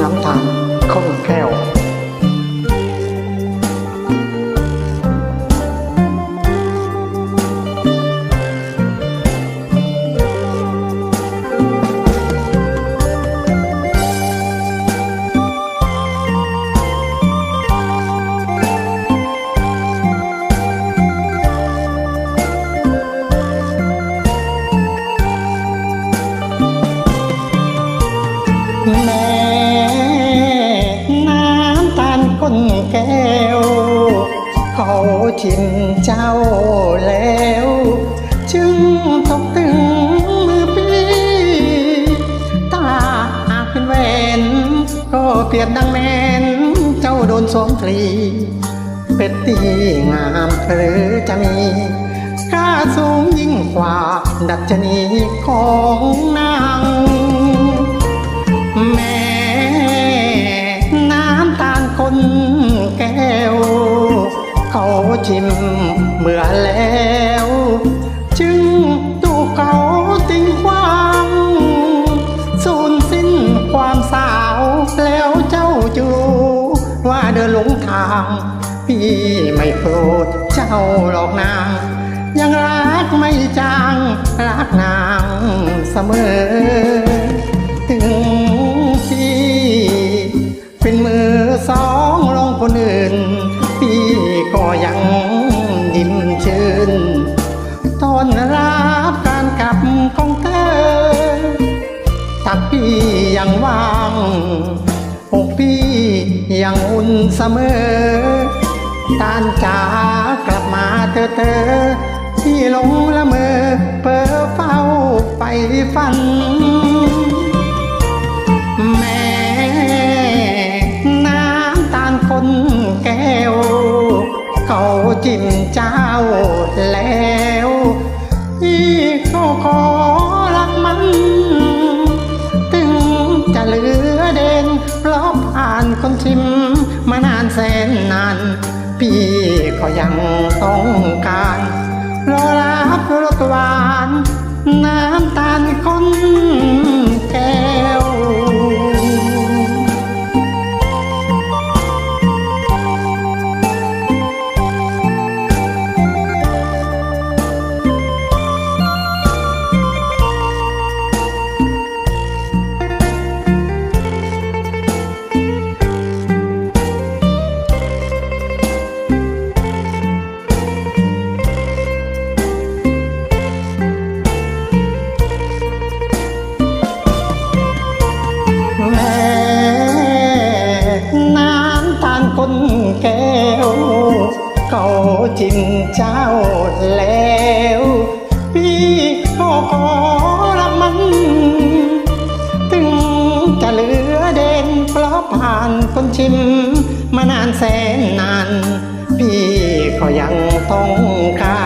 น้ำตาลข้นแก้ว แก้ว เขาชิมเจ้าแล้ว จึงตกตึงมือปีตาหากเป็นแวนก็เปรียบดังแมนเจ้าโดนสวมฟรี เป็ดตีงามหรือจะมีค่าสูงยิ่งกว่าดัชนีของนางแม่ ชิมเมื่อแล้ว จึงตูกเขาติ้งความสูญสิ้นความสาวแล้วเจ้าจูว่าเดินหลงทาง พี่ไม่โกรธเจ้าหรอกนางยังรักไม่จางรักนางเสมอ ถึงพี่เป็นมือสอง รับการกลับของเธอถ้าพี่ยังว่างอกพี่ยังอุ่นเสมอตานจากลับมาเธอเธอที่หลงละเมอเพ้อเฝ้าไปฝันแม่น้ำตาลคนแก้ว เขาจิ้มจ้า คนชิมมานานแสนนาน พี่ก็ยังต้องการรอรับรสหวาน น้ำตาลคน จิ้มเจ้าแล้ว พี่ก็ขอรักมัน ถึงจะเหลือเด่นเพราะผ่านคนชิม มานานแสนนาน พี่ก็ยังต้องการ